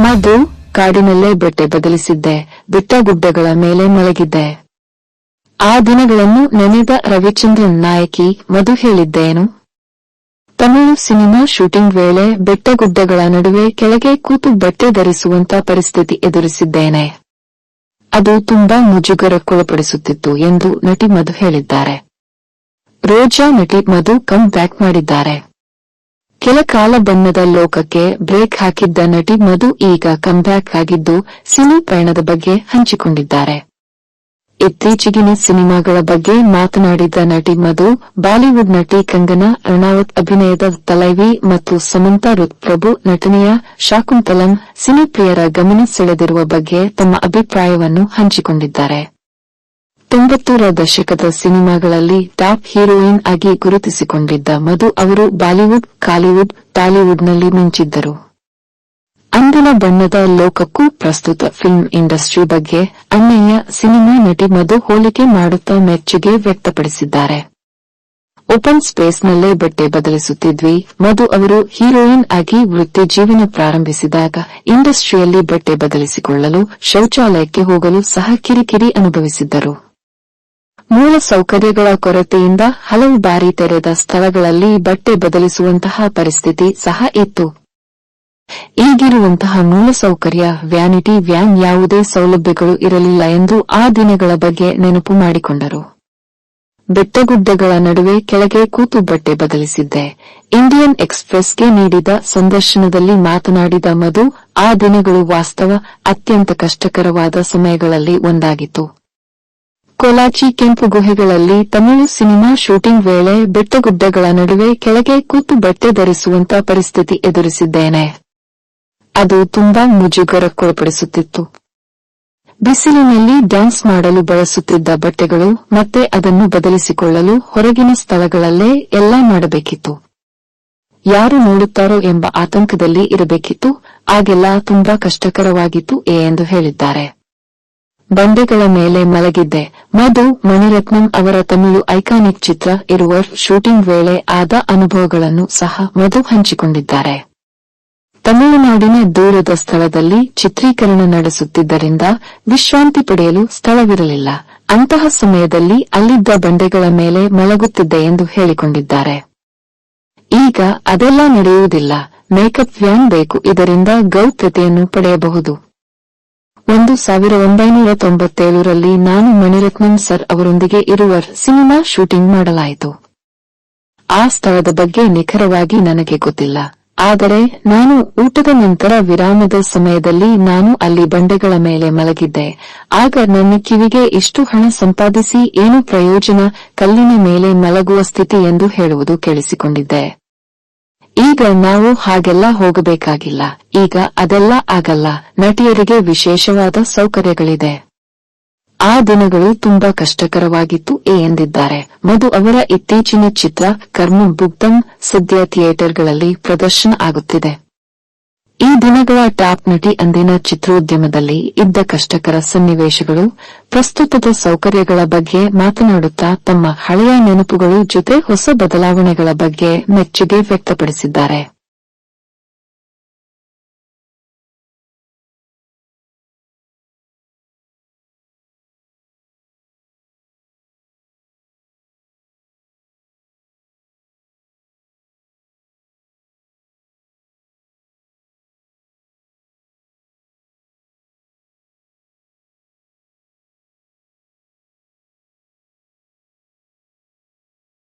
ಮಧು ಕಾಡಿನಲ್ಲೇ ಬಟ್ಟೆ ಬದಲಿಸಿದ್ದೆ. ಬೆಟ್ಟ ಗುಡ್ಡಗಳ ಮೇಲೆ ಮಲಗಿದ್ದೆ. ಆ ದಿನಗಳನ್ನು ನೆನೆದ ರವಿಚಂದ್ರನ್ ನಾಯಕಿ ಮಧು ಹೇಳಿದ್ದೇನು? ತಮಿಳು ಸಿನಿಮಾ ಶೂಟಿಂಗ್ ವೇಳೆ ಬೆಟ್ಟಗುಡ್ಡಗಳ ನಡುವೆ ಕೆಳಗೆ ಕೂತು ಬಟ್ಟೆ ಧರಿಸುವಂತ ಪರಿಸ್ಥಿತಿ ಎದುರಿಸಿದ್ದೇನೆ. ಅದು ತುಂಬಾ ಮುಜುಗರಕ್ಕೊಳಪಡಿಸುತ್ತಿತ್ತು ಎಂದು ನಟಿ ಮಧು ಹೇಳಿದ್ದಾರೆ. ರೋಜಾ ನಟಿ ಮಧು ಕಮ್ ಬ್ಯಾಕ್ ಮಾಡಿದ್ದಾರೆ. ಕೆಲ ಕಾಲ ಬಣ್ಣದ ಲೋಕಕ್ಕೆ ಬ್ರೇಕ್ ಹಾಕಿದ್ದ ನಟಿ ಮಧು ಈಗ ಕಮ್ ಬ್ಯಾಕ್ ಆಗಿದ್ದು ಸಿನಿ ಪಯಣದ ಬಗ್ಗೆ ಹಂಚಿಕೊಂಡಿದ್ದಾರೆ. ಇತ್ತೀಚೆಗಿನ ಸಿನಿಮಾಗಳ ಬಗ್ಗೆ ಮಾತನಾಡಿದ ನಟಿ ಮಧು, ಬಾಲಿವುಡ್ ನಟಿ ಕಂಗನಾ ರಣಾವತ್ ಅಭಿನಯದ ತಲೈವಿ ಮತ್ತು ಸಮಂತಾ ರುತ್ಪ್ರಭು ನಟನೆಯ ಶಾಕುಂತಲಂ ಸಿನಿಪ್ರಿಯರ ಗಮನ ಸೆಳೆದಿರುವ ಬಗ್ಗೆ ತಮ್ಮ ಅಭಿಪ್ರಾಯವನ್ನು ಹಂಚಿಕೊಂಡಿದ್ದಾರೆ. ತೊಂಬತ್ತರ ದಶಕದ ಸಿನಿಮಾಗಳಲ್ಲಿ ಟಾಪ್ ಹೀರೋಯಿನ್ ಆಗಿ ಗುರುತಿಸಿಕೊಂಡಿದ್ದ ಮಧು ಅವರು ಬಾಲಿವುಡ್, ಕಾಲಿವುಡ್, ಟಾಲಿವುಡ್ನಲ್ಲಿ ಮಿಂಚಿದ್ದರು. ಅಂದಿನ ಬಣ್ಣದ ಲೋಕಕ್ಕೂ ಪ್ರಸ್ತುತ ಫಿಲ್ಮ್ ಇಂಡಸ್ಟ್ರಿ ಬಗ್ಗೆ ಅಣ್ಣಯ್ಯ ಸಿನಿಮಾ ನಟಿ ಮಧು ಹೋಲಿಕೆ ಮಾಡುತ್ತಾ ಮೆಚ್ಚುಗೆ ವ್ಯಕ್ತಪಡಿಸಿದ್ದಾರೆ. ಓಪನ್ ಸ್ಪೇಸ್ನಲ್ಲೇ ಬಟ್ಟೆ ಬದಲಿಸುತ್ತಿದ್ವಿ. ಮಧು ಅವರು ಹೀರೋಯಿನ್ ಆಗಿ ವೃತ್ತಿ ಜೀವನ ಪ್ರಾರಂಭಿಸಿದಾಗ ಇಂಡಸ್ಟ್ರಿಯಲ್ಲಿ ಬಟ್ಟೆ ಬದಲಿಸಿಕೊಳ್ಳಲು ಶೌಚಾಲಯಕ್ಕೆ ಹೋಗಲು ಸಹ ಕಿರಿಕಿರಿ ಅನುಭವಿಸಿದ್ದರು. ಮೂಲ ಸೌಕರ್ಯಗಳ ಕೊರತೆಯಿಂದ ಹಲವು ಬಾರಿ ತೆರೆದ ಸ್ಥಳಗಳಲ್ಲಿ ಬಟ್ಟೆ ಬದಲಿಸುವಂತಹ ಪರಿಸ್ಥಿತಿ ಸಹ ಇತ್ತು. ಈಗಿರುವಂತಹ ಮೂಲಸೌಕರ್ಯ, ವ್ಯಾನಿಟಿ, ವ್ಯಾನ್ ಯಾವುದೇ ಸೌಲಭ್ಯಗಳು ಇರಲಿಲ್ಲ ಎಂದು ಆ ದಿನಗಳ ಬಗ್ಗೆ ನೆನಪು ಮಾಡಿಕೊಂಡರು. ಬೆಟ್ಟಗುಡ್ಡಗಳ ನಡುವೆ ಕೆಳಗೆ ಕೂತು ಬಟ್ಟೆ ಬದಲಿಸಿದ್ದೆ. ಇಂಡಿಯನ್ ಎಕ್ಸ್ಪ್ರೆಸ್ಗೆ ನೀಡಿದ ಸಂದರ್ಶನದಲ್ಲಿ ಮಾತನಾಡಿದ ಮಧು, ಆ ದಿನಗಳು ವಾಸ್ತವ ಅತ್ಯಂತ ಕಷ್ಟಕರವಾದ ಸಮಯಗಳಲ್ಲಿ ಒಂದಾಗಿತ್ತು. ಕೊಲಾಚಿ ಕೆಂಪು ಗುಹೆಗಳಲ್ಲಿ ತಮಿಳು ಸಿನಿಮಾ ಶೂಟಿಂಗ್ ವೇಳೆ ಬೆಟ್ಟಗುಡ್ಡಗಳ ನಡುವೆ ಕೆಳಗೆ ಕೂತು ಬಟ್ಟೆ ಧರಿಸುವಂತ ಪರಿಸ್ಥಿತಿ ಎದುರಿಸಿದ್ದೇನೆ. ಅದು ತುಂಬಾ ಮುಜುಗರಕ್ಕೊಳಪಡಿಸುತ್ತಿತ್ತು. ಬಿಸಿಲಿನಲ್ಲಿ ಡ್ಯಾನ್ಸ್ ಮಾಡಲು ಬಳಸುತ್ತಿದ್ದ ಬಟ್ಟೆಗಳು ಮತ್ತೆ ಅದನ್ನು ಬದಲಿಸಿಕೊಳ್ಳಲು ಹೊರಗಿನ ಸ್ಥಳಗಳಲ್ಲೇ ಎಲ್ಲಾ ಮಾಡಬೇಕಿತ್ತು. ಯಾರು ನೋಡುತ್ತಾರೋ ಎಂಬ ಆತಂಕದಲ್ಲಿ ಇರಬೇಕಿತ್ತು ಆಗೆಲ್ಲ ತುಂಬಾ ಕಷ್ಟಕರವಾಗಿತ್ತು ಎಂದು ಹೇಳಿದ್ದಾರೆ. ಬಂಡೆಗಳ ಮೇಲೆ ಮಲಗಿದ್ದೆ. ಮಧು, ಮಣಿರತ್ನಂ ಅವರ ತಮಿಳು ಐಕಾನಿಕ್ ಚಿತ್ರ ಇರುವ ಶೂಟಿಂಗ್ ವೇಳೆ ಆದ ಅನುಭವಗಳನ್ನು ಸಹ ಮಧು ಹಂಚಿಕೊಂಡಿದ್ದಾರೆ. ತಮಿಳುನಾಡಿನ ದೂರದ ಸ್ಥಳದಲ್ಲಿ ಚಿತ್ರೀಕರಣ ನಡೆಸುತ್ತಿದ್ದರಿಂದ ವಿಶ್ರಾಂತಿ ಪಡೆಯಲು ಸ್ಥಳವಿರಲಿಲ್ಲ. ಅಂತಹ ಸಮಯದಲ್ಲಿ ಅಲ್ಲಿದ್ದ ಬಂಡೆಗಳ ಮೇಲೆ ಮಲಗುತ್ತಿದ್ದೆ ಎಂದು ಹೇಳಿಕೊಂಡಿದ್ದಾರೆ. ಈಗ ಅದೆಲ್ಲ ನಡೆಯುವುದಿಲ್ಲ. ಮೇಕಪ್ ವ್ಯಾನ್ ಬೇಕು. ಇದರಿಂದ ಗೌಪ್ಯತೆಯನ್ನು ಪಡೆಯಬಹುದು. ಒಂದು ಸಾವಿರ ಒಂಬೈನೂರ ತೊಂಬತ್ತೇಳರಲ್ಲಿ ನಾನು ಮಣಿರತ್ನಂ ಸರ್ ಅವರೊಂದಿಗೆ ಇರುವ ಸಿನಿಮಾ ಶೂಟಿಂಗ್ ಮಾಡಲಾಯಿತು. ಆ ಸ್ಥಳದ ಬಗ್ಗೆ ನಿಖರವಾಗಿ ನನಗೆ ಗೊತ್ತಿಲ್ಲ. ಆದರೆ ನಾನು ಊಟದ ನಂತರ ವಿರಾಮದ ಸಮಯದಲ್ಲಿ ನಾನು ಅಲ್ಲಿ ಬಂಡೆಗಳ ಮೇಲೆ ಮಲಗಿದ್ದೆ. ಆಗ ನನ್ನ ಕಿವಿಗೆ ಇಷ್ಟು ಹಣ ಸಂಪಾದಿಸಿ ಏನು ಪ್ರಯೋಜನ ಕಲ್ಲಿನ ಮೇಲೆ ಮಲಗುವ ಸ್ಥಿತಿ ಎಂದು ಹೇಳುವುದು ಕೇಳಿಸಿಕೊಂಡಿದ್ದೆ. ಈಗ ನಾವು ಹಾಗೆಲ್ಲ ಹೋಗಬೇಕಾಗಿಲ್ಲ. ಈಗ ಅದೆಲ್ಲ ಆಗಲ್ಲ. ನಟಿಯರಿಗೆ ವಿಶೇಷವಾದ ಸೌಕರ್ಯಗಳಿದೆ. ಆ ದಿನಗಳು ತುಂಬಾ ಕಷ್ಟಕರವಾಗಿತ್ತು ಎಂದಿದ್ದಾರೆ. ಮಧು ಅವರ ಇತ್ತೀಚಿನ ಚಿತ್ರ ಕರ್ಮ ಬುಗ್ಧಂ ಸದ್ಯ ಥಿಯೇಟರ್ಗಳಲ್ಲಿ ಪ್ರದರ್ಶನ ಆಗುತ್ತಿದೆ. ಈ ದಿನಗಳ ಟಾಪ್ ನಟಿ ಅಂದಿನ ಚಿತ್ರೋದ್ಯಮದಲ್ಲಿ ಇದ್ದ ಕಷ್ಟಕರ ಸನ್ನಿವೇಶಗಳು, ಪ್ರಸ್ತುತದ ಸೌಕರ್ಯಗಳ ಬಗ್ಗೆ ಮಾತನಾಡುತ್ತಾ ತಮ್ಮ ಹಳೆಯ ನೆನಪುಗಳು ಜೊತೆ ಹೊಸ ಬದಲಾವಣೆಗಳ ಬಗ್ಗೆ ಮೆಚ್ಚುಗೆ ವ್ಯಕ್ತಪಡಿಸಿದ್ದಾರೆ.